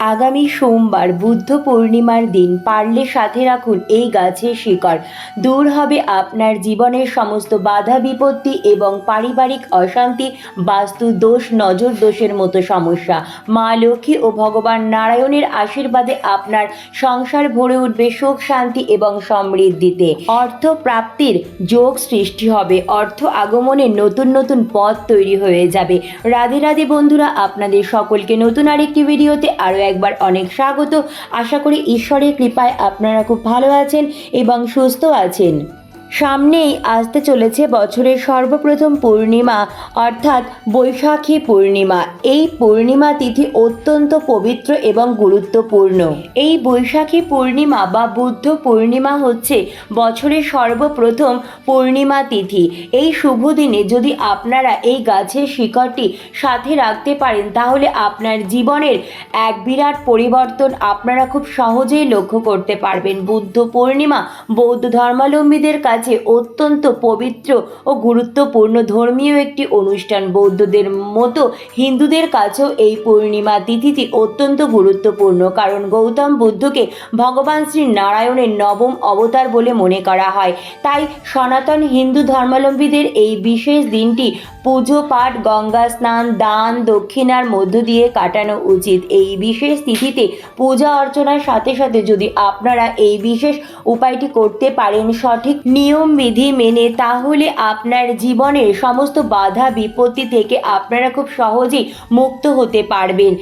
আগামী সোমবার বুদ্ধ পূর্ণিমার দিন, পারলে সাথে রাখুন এই গাছের শিকড়। দূর হবে আপনার জীবনের সমস্ত বাধা, বিপত্তি এবং পারিবারিক অশান্তি, বাস্তু দোষ, নজর দোষের মতো সমস্যা। মা লক্ষ্মী ও ভগবান নারায়ণের আশীর্বাদে আপনার সংসার ভরে উঠবে সুখ, শান্তি এবং সমৃদ্ধিতে। অর্থ প্রাপ্তির যোগ সৃষ্টি হবে। অর্থ আগমনের নতুন নতুন পথ তৈরি হয়ে যাবে। রাধে রাধে বন্ধুরা, আপনাদের সকলকে নতুন আরেকটি ভিডিওতে আরও একবার অনেক স্বাগত। আশা করি ঈশ্বরের কৃপায় আপনারা খুব ভালো আছেন এবং সুস্থ আছেন। সামনেই আসতে চলেছে বছরের সর্বপ্রথম পূর্ণিমা, অর্থাৎ বৈশাখী পূর্ণিমা। এই পূর্ণিমা তিথি অত্যন্ত পবিত্র এবং গুরুত্বপূর্ণ। এই বৈশাখী পূর্ণিমা বা বুদ্ধ পূর্ণিমা হচ্ছে বছরের সর্বপ্রথম পূর্ণিমা তিথি। এই শুভ দিনে যদি আপনারা এই গাছের শিকড়টি সাথে রাখতে পারেন, তাহলে আপনার জীবনের এক বিরাট পরিবর্তন আপনারা খুব সহজেই লক্ষ্য করতে পারবেন। বুদ্ধ পূর্ণিমা বৌদ্ধ ধর্মাবলম্বীদের কাছে অত্যন্ত পবিত্র ও গুরুত্বপূর্ণ ধর্মীয় একটি অনুষ্ঠান। বৌদ্ধদের মতো হিন্দুদের কাছেও এই পূর্ণিমা তিথিটি অত্যন্ত গুরুত্বপূর্ণ, কারণ গৌতম বুদ্ধকে ভগবান শ্রী নারায়ণের নবম অবতার বলে মনে করা হয়। তাই সনাতন হিন্দু ধর্মাবলম্বীদের এই বিশেষ দিনটি পুজো পাঠ, গঙ্গা স্নান, দান দক্ষিণার মধ্য দিয়ে কাটানো উচিত। এই বিশেষ তিথিতে পূজা অর্চনার সাথে সাথে যদি আপনারা এই বিশেষ উপায়টি করতে পারেন, সঠিক নিয়ম, বিধি মেনে, তাহলে আপনার জীবনের সমস্ত বাধা, বিপত্তি থেকে আপনারা খুব সহজেই মুক্ত হতে পারবেন।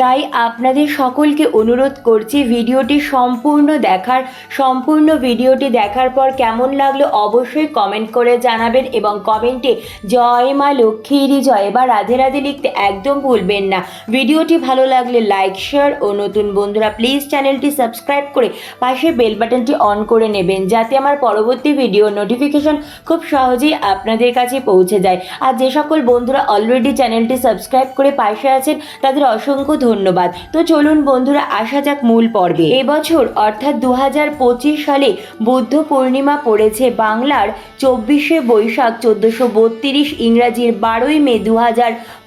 তাই আপনাদের সকলকে অনুরোধ করছি ভিডিওটি সম্পূর্ণ দেখার, সম্পূর্ণ ভিডিওটি দেখার পর কেমন লাগল অবশ্যই কমেন্ট করে জানাবেন এবং কমেন্টে জয় মা লক্ষ্মীরই জয় বা রাধে রাধে লিখতে একদম ভুলবেন না। ভিডিওটি ভালো লাগলে লাইক শেয়ার ও নতুন বন্ধুরা প্লিজ চ্যানেলটি সাবস্ক্রাইব করে পাশে বেল বাটনটি অন করে নেবেন যাতে আমার পরবর্তী ভিডিও নোটিফিকেশন খুব সহজেই আপনাদের কাছে পৌঁছে যায়। আর যে সকল বন্ধুরা অলরেডি চ্যানেলটি সাবস্ক্রাইব করে পাশে আছেন, তাদের অসংখ্য ধন্যবাদ। তো চলুন বন্ধুরা, আসা যাক মূল পর্বে। এবছর অর্থাৎ দু হাজার পঁচিশ সালে বুদ্ধ পূর্ণিমা পড়েছে বাংলার চব্বিশে বৈশাখ চোদ্দোশো বত্রিশ ইংরাজির বারোই মে দু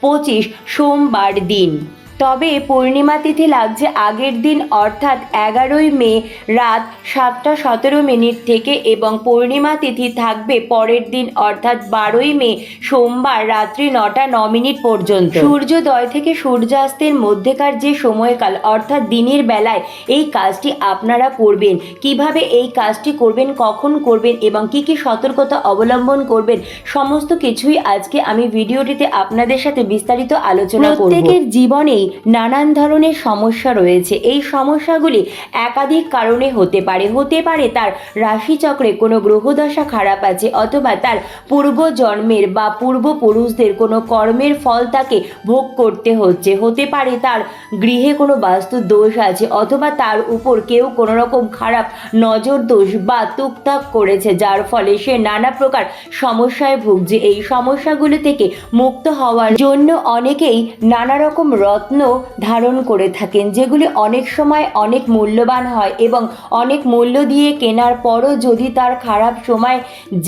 পঁচিশ সোমবার দিন। তবে পূর্ণিমা তিথি লাগছে আগের দিন, অর্থাৎ এগারোই মে রাত সাতটা সতেরো মিনিট থেকে এবং পূর্ণিমা তিথি থাকবে পরের দিন, অর্থাৎ বারোই মে সোমবার রাত্রি নটা ন মিনিট পর্যন্ত। সূর্যোদয় থেকে সূর্যাস্তের মধ্যেকার যে সময়কাল, অর্থাৎ দিনের বেলায়, এই কাজটি আপনারা করবেন। কীভাবে এই কাজটি করবেন, কখন করবেন এবং কি কি সতর্কতা অবলম্বন করবেন, সমস্ত কিছুই আজকে আমি ভিডিওটিতে আপনাদের সাথে বিস্তারিত আলোচনা প্রত্যেকের জীবনেই নানান ধরনের সমস্যা রয়েছে। এই সমস্যাগুলি একাধিক কারণে হতে পারে। হতে পারে তার রাশিচক্রে কোনো গ্রহদশা খারাপ আছে অথবা তার পূর্ব জন্মের বা পূর্বপুরুষদের কোনো কর্মের ফল তাকে ভোগ করতে হচ্ছে। হতে পারে তার গৃহে কোনো বাস্তু দোষ আছে অথবা তার উপর কেউ কোনো রকম খারাপ নজর দোষ বা তুকতাক করেছে, যার ফলে সে নানা প্রকার সমস্যায় ভুগছে। এই সমস্যাগুলো থেকে মুক্ত হওয়ার জন্য অনেকেই নানা রকম রত্ন ধারণ করে থাকেন, যেগুলি অনেক সময় অনেক মূল্যবান হয় এবং অনেক মূল্য দিয়ে কেনার পরও যদি তার খারাপ সময়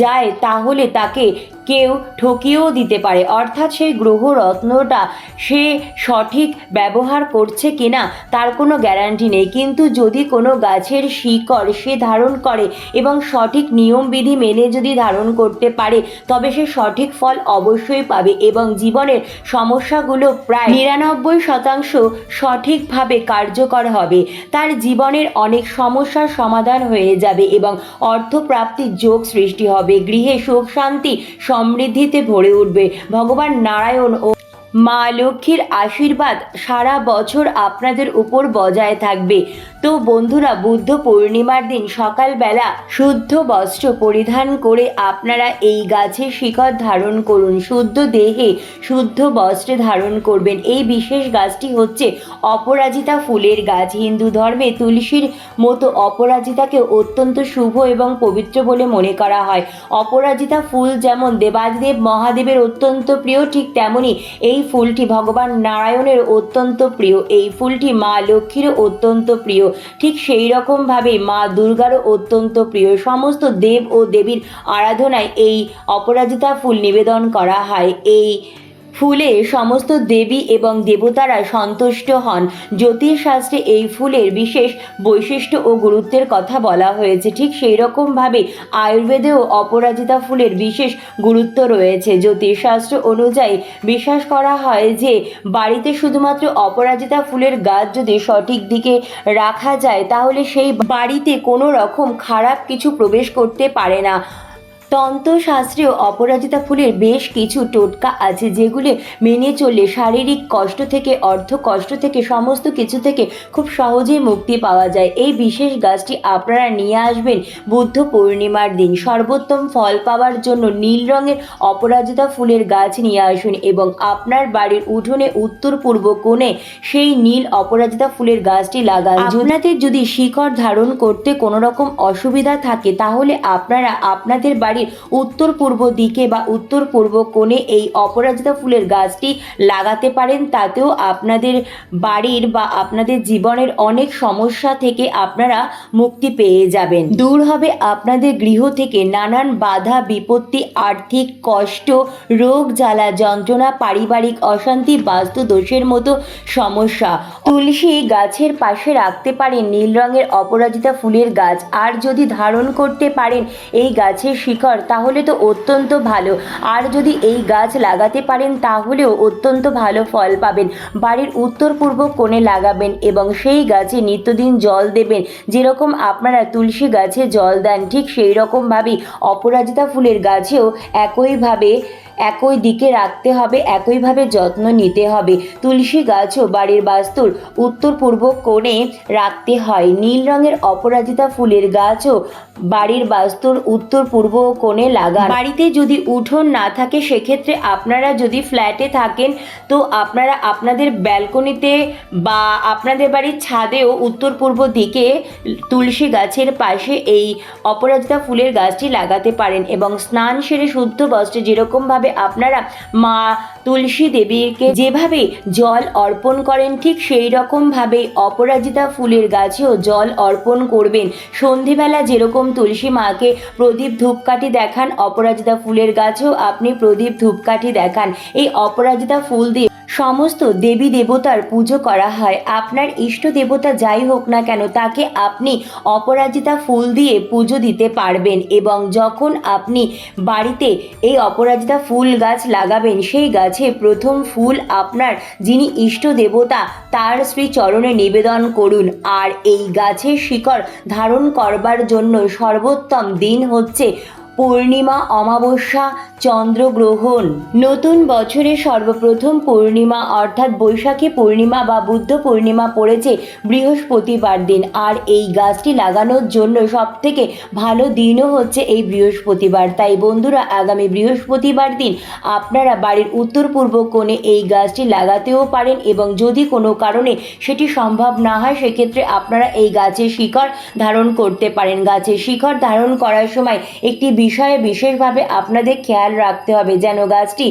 যায়, তাহলে তাকে কেউ ঠকিয়েও দিতে পারে। অর্থাৎ সেই গ্রহ রত্নটা সে সঠিক ব্যবহার করছে কিনা তার কোনো গ্যারান্টি নেই। কিন্তু যদি কোনো গাছের শিকড় সে ধারণ করে এবং সঠিক নিয়মবিধি মেনে যদি ধারণ করতে পারে, তবে সে সঠিক ফল অবশ্যই পাবে এবং জীবনের সমস্যাগুলো প্রায় নিরানব্বই শতাংশ সঠিকভাবে কার্যকর হবে। তার জীবনের অনেক সমস্যার সমাধান হয়ে যাবে এবং অর্থপ্রাপ্তির যোগ সৃষ্টি হবে। গৃহে সুখ শান্তি সমৃদ্ধিতে ভরে উঠবে। ভগবান নারায়ণ ও মা লক্ষ্মীর আশীর্বাদ সারা বছর আপনাদের উপর বজায় থাকবে। তো বন্ধুরা, বুদ্ধ পূর্ণিমার দিন সকালবেলা শুদ্ধ বস্ত্র পরিধান করে আপনারা এই গাছের শিকড় ধারণ করুন, শুদ্ধ দেহে শুদ্ধ বস্ত্রে ধারণ করবেন। এই বিশেষ গাছটি হচ্ছে অপরাজিতা ফুলের গাছ। হিন্দু ধর্মে তুলসীর মতো অপরাজিতাকে অত্যন্ত শুভ এবং পবিত্র বলে মনে করা হয়। অপরাজিতা ফুল যেমন দেবাদিদেব মহাদেবের অত্যন্ত প্রিয়, ঠিক তেমনি এই ফুলটি ভগবান নারায়ণের অত্যন্ত প্রিয়। এই ফুলটি মা লক্ষ্মীরও অত্যন্ত প্রিয়। ঠিক সেই রকমভাবে মা দুর্গারও অত্যন্ত প্রিয়। সমস্ত দেব ও দেবীর আরাধনায় এই অপরাজিতা ফুল নিবেদন করা হয়। এই ফুলে সমস্ত দেবী এবং দেবতারা সন্তুষ্ট হন। জ্যোতিষশাস্ত্রে এই ফুলের বিশেষ বৈশিষ্ট্য ও গুরুত্বের কথা বলা হয়েছে। ঠিক সেই রকমভাবে আয়ুর্বেদেও অপরাজিতা ফুলের বিশেষ গুরুত্ব রয়েছে। জ্যোতিষশাস্ত্র অনুযায়ী বিশ্বাস করা হয় যে, বাড়িতে শুধুমাত্র অপরাজিতা ফুলের গাছ যদি সঠিক দিকে রাখা যায়, তাহলে সেই বাড়িতে কোনো রকম খারাপ কিছু প্রবেশ করতে পারে না। তন্ত্রশাস্ত্রেও অপরাজিতা ফুলের বেশ কিছু টোটকা আছে যেগুলি মেনে চললে শারীরিক কষ্ট থেকে অর্থ কষ্ট থেকে সমস্ত কিছু থেকে খুব সহজেই মুক্তি পাওয়া যায়। এই বিশেষ গাছটি আপনারা নিয়ে আসবেন বুদ্ধ পূর্ণিমার দিন। সর্বোত্তম ফল পাওয়ার জন্য নীল রঙের অপরাজিতা ফুলের গাছ নিয়ে আসুন এবং আপনার বাড়ির উঠোনে উত্তর পূর্ব কোণে সেই নীল অপরাজিতা ফুলের গাছটি লাগান। আপনাদের যদি শিকড় ধারণ করতে কোনো রকম অসুবিধা থাকে তাহলে আপনারা আপনাদের বাড়ির উত্তর পূর্ব দিকে বা উত্তর পূর্ব কোণে এই অপরাজিতা ফুলের গাছটি লাগাতে পারেন। তাতেও আপনাদের বাড়ির বা আপনাদের জীবনের অনেক সমস্যা থেকে আপনারা মুক্তি পেয়ে যাবেন। দূর হবে আপনাদের গৃহ থেকে নানান বাধা, বিপত্তি, আর্থিক কষ্ট, রোগ, জ্বালা, যন্ত্রণা, পারিবারিক অশান্তি, বাস্তু দোষের মতো সমস্যা। তুলসী গাছের পাশে রাখতে পারেন নীল রঙের অপরাজিতা ফুলের গাছ। আর যদি ধারণ করতে পারেন, এই গাছের শিকড় তাহলে তো অত্যন্ত ভালো। আর যদি এই গাছ লাগাতে পারেন, তাহলেও অত্যন্ত ভালো ফল পাবেন। বাড়ির উত্তর পূর্ব কোণে লাগাবেন এবং সেই গাছে নিত্যদিন জল দেবেন। যেরকম আপনারা তুলসী গাছে জল দেন, ঠিক সেই রকমভাবেই অপরাজিতা ফুলের গাছেও একইভাবে একই দিকে রাখতে হবে, একইভাবে যত্ন নিতে হবে। তুলসী গাছও বাড়ির বাস্তুর উত্তর পূর্ব কোণে রাখতে হয়। নীল রঙের অপরাজিতা ফুলের গাছও বাড়ির বাস্তুর উত্তর পূর্ব কোণে লাগান। বাড়িতে যদি উঠোন না থাকে, সেক্ষেত্রে আপনারা যদি ফ্ল্যাটে থাকেন, তো আপনারা আপনাদের ব্যালকনিতে বা আপনাদের বাড়ির ছাদেও উত্তর পূর্ব দিকে তুলসী গাছের পাশে এই অপরাজিতা ফুলের গাছটি লাগাতে পারেন এবং স্নান সেরে শুদ্ধ বস্ত্রে যেরকমভাবে আপনারা মা তুলসী দেবীকে যেভাবে জল অর্পণ করেন, ঠিক সেই রকমভাবে অপরাজিতা ফুলের গাছেও জল অর্পণ করবেন। সন্ধেবেলা যেরকম তুলসী মাকে প্রদীপ ধূপকাঠি দেখান, অপরাজিতা ফুলের গাছেও আপনি প্রদীপ ধূপকাঠি দেখান। এই অপরাজিতা ফুল দিয়ে সমস্ত দেবী দেবতার পুজো করা হয়। আপনার ইষ্ট দেবতা যাই হোক না কেন, তাকে আপনি অপরাজিতা ফুল দিয়ে পুজো দিতে পারবেন এবং যখন আপনি বাড়িতে এই অপরাজিতা ফুল গাছ লাগাবেন, সেই গাছে প্রথম ফুল আপনার যিনি ইষ্ট দেবতা, তার শ্রী চরণে নিবেদন করুন। আর এই গাছের শিকড় ধারণ করবার জন্য সর্বোত্তম দিন হচ্ছে পূর্ণিমা, অমাবস্যা, চন্দ্রগ্রহণ। নতুন বছরের সর্বপ্রথম পূর্ণিমা, অর্থাৎ বৈশাখী পূর্ণিমা বা বুদ্ধ পূর্ণিমা পড়েছে বৃহস্পতিবার দিন। আর এই গাছটি লাগানোর জন্য সব থেকে ভালো দিনও হচ্ছে এই বৃহস্পতিবার। তাই বন্ধুরা, আগামী বৃহস্পতিবার দিন আপনারা বাড়ির উত্তর পূর্ব কোণে এই গাছটি লাগাতেও পারেন এবং যদি কোনো কারণে সেটি সম্ভব না হয়, সেক্ষেত্রে আপনারা এই গাছের শিকড় ধারণ করতে পারেন। গাছের শিকড় ধারণ করার সময় একটি বিষয়ে বিশেষভাবে আপনাদের খেয়াল রাখতে হবে যেন গাছটি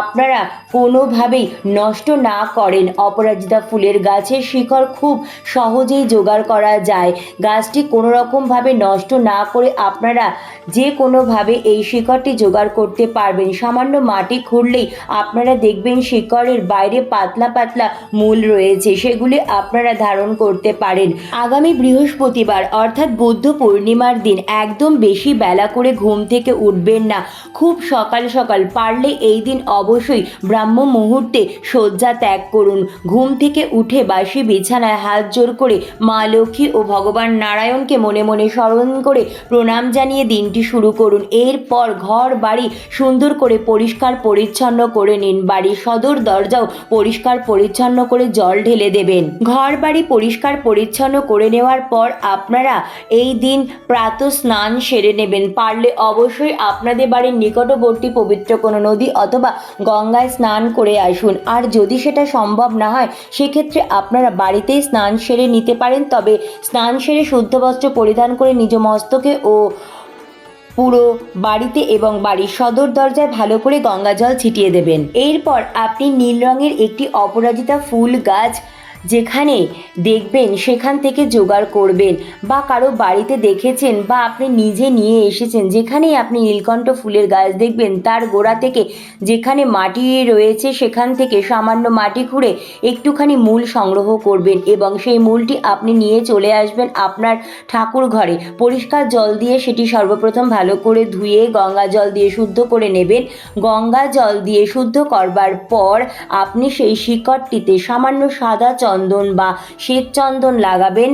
আপনারা কোনোভাবেই নষ্ট না করেন। অপরাজিতা ফুলের গাছের শিকড় খুব সহজেই জোগাড় করা যায়। গাছটি কোনো রকমভাবে নষ্ট না করে আপনারা যে কোনোভাবে এই শিকড়টি জোগাড় করতে পারবেন। সামান্য মাটি খুঁড়লেই আপনারা দেখবেন শিকড়ের বাইরে পাতলা পাতলা মূল রয়েছে, সেগুলি আপনারা ধারণ করতে পারেন। আগামী বৃহস্পতিবার, অর্থাৎ বুদ্ধ পূর্ণিমার দিন, একদম বেশি বেলা করে ঘুম থেকে উঠবেন না। খুব সকাল সকাল পারলে এই দিন অবশ্যই ব্রাহ্ম মুহূর্তে শয্যা ত্যাগ করুন। ঘুম থেকে উঠে বাসি বিছানায় হাত জোর করে মা লক্ষ্মী ও ভগবান নারায়ণকে মনে মনে স্মরণ করে প্রণাম জানিয়ে দিনটি শুরু করুন। এরপর ঘর বাড়ি সুন্দর করে পরিষ্কার পরিচ্ছন্ন করে নিন। বাড়ির সদর দরজাও পরিষ্কার পরিচ্ছন্ন করে জল ঢেলে দেবেন। ঘর বাড়ি পরিষ্কার পরিচ্ছন্ন করে নেওয়ার পর আপনারা এই দিন প্রাত স্নান সেরে নেবেন। পারলে অবশ্যই আপনাদের বাড়ির নিকটবর্তী পবিত্র কোনো নদী অথবা গঙ্গায় স্নান করে আসুন। আর যদি সেটা সম্ভব না হয়, সেক্ষেত্রে আপনারা বাড়িতেই স্নান সেরে নিতে পারেন। তবে স্নান সেরে শুদ্ধ বস্ত্র পরিধান করে নিজ মস্তকে ও পুরো বাড়িতে এবং বাড়ির সদর দরজায় ভালো করে গঙ্গা জল ছিটিয়ে দেবেন। এরপর আপনি নীল রঙের একটি অপরাজিতা ফুল গাছ যেখানে দেখবেন সেখান থেকে জোগাড় করবেন বা কারও বাড়িতে দেখেছেন বা আপনি নিজে নিয়ে এসেছেন, যেখানেই আপনি নীলকণ্ঠ ফুলের গাছ দেখবেন, তার গোড়া থেকে যেখানে মাটি রয়েছে সেখান থেকে সামান্য মাটি খুঁড়ে একটুখানি মূল সংগ্রহ করবেন এবং সেই মূলটি আপনি নিয়ে চলে আসবেন আপনার ঠাকুর ঘরে। পরিষ্কার জল দিয়ে সেটি সর্বপ্রথম ভালো করে ধুয়ে গঙ্গা জল দিয়ে শুদ্ধ করে নেবেন। গঙ্গা জল দিয়ে শুদ্ধ করবার পর আপনি সেই শিকড়টিতে সামান্য সাদা চন্দন বা শ্বেত চন্দন লাগাবেন।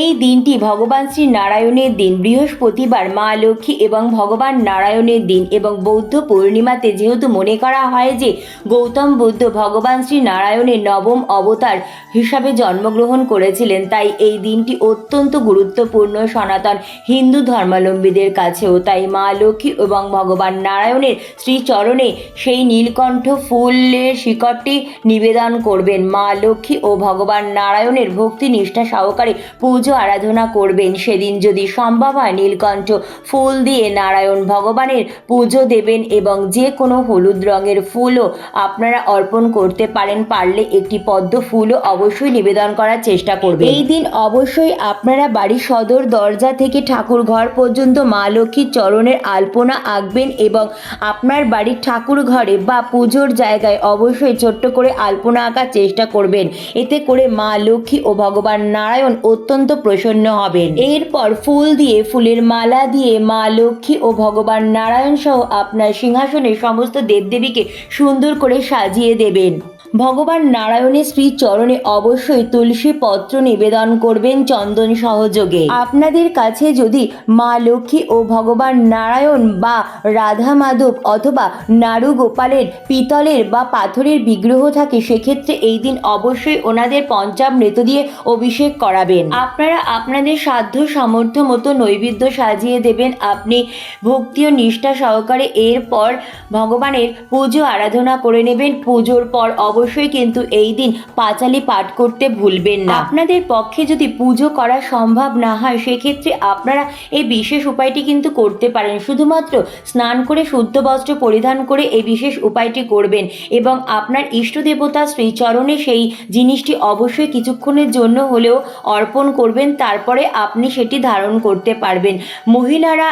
এই দিনটি ভগবান শ্রী নারায়ণের দিন। বৃহস্পতিবার মা লক্ষ্মী এবং ভগবান নারায়ণের দিন এবং বৌদ্ধ পূর্ণিমাতে যেহেতু মনে করা হয় যে গৌতম বুদ্ধ ভগবান শ্রী নারায়ণের নবম অবতার হিসাবে জন্মগ্রহণ করেছিলেন, তাই এই দিনটি অত্যন্ত গুরুত্বপূর্ণ সনাতন হিন্দু ধর্মাবলম্বীদের কাছেও। তাই মা লক্ষ্মী এবং ভগবান নারায়ণের শ্রীচরণে সেই নীলকণ্ঠ ফুলের শিকড়টি নিবেদন করবেন। মা লক্ষ্মী ও ভগবান নারায়ণের ভক্তি নিষ্ঠা সহকারে পুজো আরাধনা করবেন। সেদিন যদি সম্ভব হয়, নীলকণ্ঠ ফুল দিয়ে নারায়ণ ভগবানের পুজো দেবেন এবং যে কোনো হলুদ রঙের ফুলও আপনারা অর্পণ করতে পারেন, পারলে একটি পদ্ম ফুলও অবশ্যই নিবেদন করার চেষ্টা করবেন। এই দিন অবশ্যই আপনারা বাড়ির সদর দরজা থেকে ঠাকুর ঘর পর্যন্ত মা লক্ষ্মীর চরণের আলপনা আঁকবেন এবং আপনার বাড়ির ঠাকুর ঘরে বা পুজোর জায়গায় অবশ্যই ছোট্ট করে আলপনা আঁকার চেষ্টা করবেন। এতে করে মা লক্ষ্মী ও ভগবান নারায়ণ অত্যন্ত প্রসন্ন হবেন। এরপর ফুল দিয়ে ফুলের মালা দিয়ে মা লক্ষ্মী ও ভগবান নারায়ণ সহ আপনার সিংহাসনে সমস্ত দেবদেবীকে সুন্দর করে সাজিয়ে দেবেন। ভগবান নারায়ণের শ্রী চরণে অবশ্যই তুলসী পত্র নিবেদন করবেন চন্দন সহযোগে। আপনাদের কাছে যদি মা লক্ষ্মী ও ভগবান নারায়ণ বা রাধা মাধব অথবা নাড়ু গোপালের পিতলের বা পাথরের বিগ্রহ থাকে, সেক্ষেত্রে এই দিন অবশ্যই ওনাদের পঞ্চামৃত দিয়ে অভিষেক করাবেন। আপনারা আপনাদের সাধ্য সামর্থ্য মতো নৈবেদ্য সাজিয়ে দেবেন। আপনি ভক্তি ও নিষ্ঠা সহকারে এরপর ভগবানের পুজো আরাধনা করে নেবেন। পুজোর পর অবশ্যই কিন্তু এই দিন পাঁচালি পাঠ করতে ভুলবেন না। আপনাদের পক্ষে যদি পুজো করা সম্ভব না হয়, সেক্ষেত্রে আপনারা এই বিশেষ উপায়টি কিন্তু করতে পারেন। শুধুমাত্র স্নান করে শুদ্ধ বস্ত্র পরিধান করে এই বিশেষ উপায়টি করবেন এবং আপনার ইষ্ট দেবতা শ্রীচরণে সেই জিনিসটি অবশ্যই কিছুক্ষণের জন্য হলেও অর্পণ করবেন, তারপরে আপনি সেটি ধারণ করতে পারবেন। মহিলারা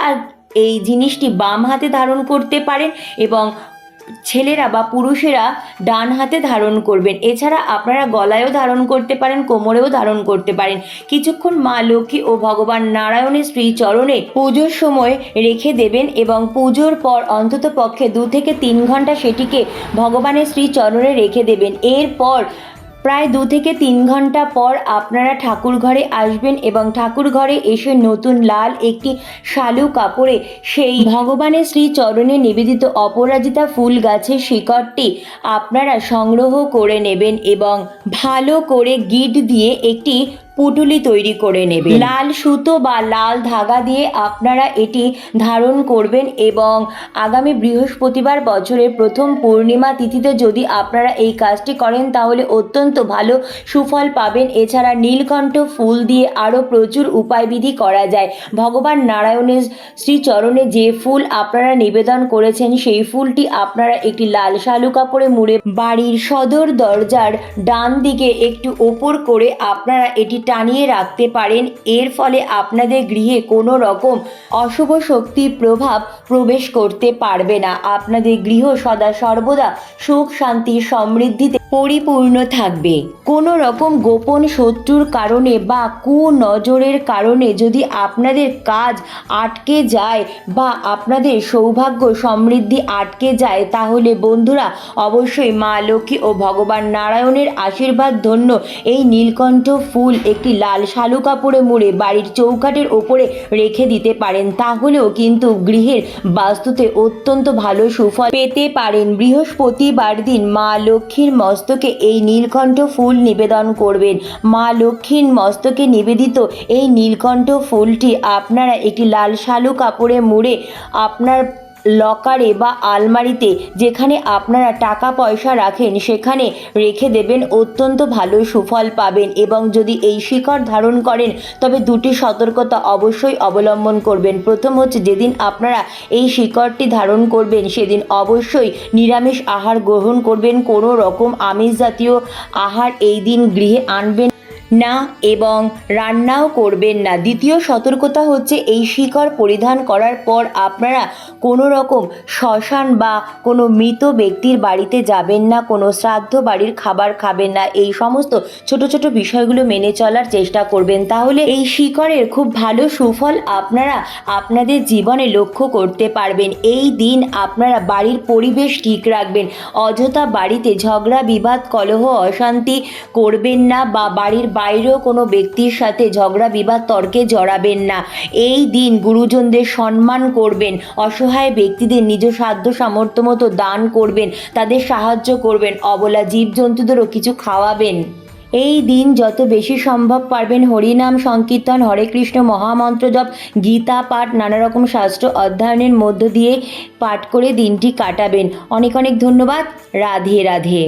এই জিনিসটি বাম হাতে ধারণ করতে পারেন এবং ছেলেরা বা পুরুষেরা ডান হাতে ধারণ করবেন। এছাড়া আপনারা গলায়ও ধারণ করতে পারেন, কোমরেও ধারণ করতে পারেন। কিছুক্ষণ মা লক্ষ্মী ও ভগবান নারায়ণের শ্রীচরণে পুজোর সময় রেখে দেবেন এবং পুজোর পর অন্তত পক্ষে দু থেকে তিন ঘণ্টা সেটিকে ভগবানের শ্রীচরণে রেখে দেবেন। এরপর প্রায় দু থেকে তিন ঘণ্টা পর আপনারা ঠাকুর ঘরে আসবেন এবং ঠাকুর ঘরে এসে নতুন লাল একটি শালু কাপড়ে সেই ভগবানের শ্রীচরণে নিবেদিত অপরাজিতা ফুল গাছের শিকড়টি আপনারা সংগ্রহ করে নেবেন এবং ভালো করে গিট দিয়ে একটি পুটুলি তৈরি করে নেবেন। লাল সুতো বা লাল ধাগা দিয়ে আপনারা এটি ধারণ করবেন এবং আগামী বৃহস্পতিবার বছরের প্রথম পূর্ণিমা তিথিতে যদি আপনারা এই কাজটি করেন, তাহলে অত্যন্ত ভালো সুফল পাবেন। এছাড়া নীলকণ্ঠ ফুল দিয়ে আরও প্রচুর উপায়বিধি করা যায়। ভগবান নারায়ণের শ্রীচরণে যে ফুল আপনারা নিবেদন করেছেন, সেই ফুলটি আপনারা একটি লাল শালু কাপড়ে মুড়ে বাড়ির সদর দরজার ডান দিকে একটু ওপর করে আপনারা এটি টানিয়ে রাখতে পারেন। এর ফলে আপনাদের গৃহে কোনো রকম অশুভ শক্তির প্রভাব প্রবেশ করতে পারবে না। আপনাদের গৃহ সদা সর্বদা সুখ, শান্তি, সমৃদ্ধিতে পরিপূর্ণ থাকবে। কোনো রকম গোপন শত্রুর কারণে বা কুনজরের কারণে যদি আপনাদের কাজ আটকে যায় বা আপনাদের সৌভাগ্য সমৃদ্ধি আটকে যায়, তাহলে বন্ধুরা অবশ্যই মা লক্ষ্মী ও ভগবান নারায়ণের আশীর্বাদ ধন্য এই নীলকণ্ঠ ফুল একটি লাল শালু কাপড়ে মুড়ে বাড়ির চৌকাঠের ওপরে রেখে দিতে পারেন। তাহলেও কিন্তু গৃহের বাস্তুতে অত্যন্ত ভালো সুফল পেতে পারেন। বৃহস্পতিবার দিন মা লক্ষ্মীর মস্তকে এই নীলকণ্ঠ ফুল নিবেদন করবেন। মা লক্ষ্মীর মস্তকে নিবেদিত এই নীলকণ্ঠ ফুলটি আপনারা একটি লাল শালু কাপড়ে মুড়ে আপনার লকারে বা আলমারিতে যেখানে আপনারা টাকা পয়সা রাখেন, সেখানে রেখে দেবেন, অত্যন্ত ভালো সুফল পাবেন এবং যদি এই শিকড় ধারণ করেন, তবে দুটি সতর্কতা অবশ্যই অবলম্বন করবেন। প্রথম হচ্ছে যেদিন আপনারা এই শিকড়টি ধারণ করবেন, সেদিন অবশ্যই নিরামিষ আহার গ্রহণ করবেন। কোনো রকম আমিষ জাতীয় আহার এই দিন গৃহে আনবেন না এবং রান্নাও করবেন না। দ্বিতীয় সতর্কতা হচ্ছে এই শিকড় পরিধান করার পর আপনারা কোনো রকম শ্মশান বা কোনো মৃত ব্যক্তির বাড়িতে যাবেন না, কোনো শ্রাদ্ধ বাড়ির খাবার খাবেন না। এই সমস্ত ছোট ছোট বিষয়গুলো মেনে চলার চেষ্টা করবেন। তাহলে এই শিকড়ের খুব ভালো সুফল আপনারা আপনাদের জীবনে লক্ষ্য করতে পারবেন। এই দিন আপনারা বাড়ির পরিবেশ ঠিক রাখবেন। অযথা বাড়িতে ঝগড়া, বিবাদ, কলহ, অশান্তি করবেন না বা বাড়ির বাইরেও কোনো ব্যক্তির সাথে ঝগড়া বিবাদ, তর্কে জড়াবেন না। এই দিন গুরুজনদের সম্মান করবেন, অসহায় ব্যক্তিদের নিজ সাধ্য সামর্থ্য মতো দান করবেন, তাদের সাহায্য করবেন, অবলা জীবজন্তুদেরও কিছু খাওয়াবেন। এই দিন যত বেশি সম্ভব পারবেন হরিনাম সংকীর্তন, হরে কৃষ্ণ মহামন্ত্র জপ গীতা পাঠ নানা রকম শাস্ত্র অধ্যয়নের মধ্য দিয়ে পাঠ করে দিনটি কাটাবেন। অনেক অনেক ধন্যবাদ। রাধে রাধে।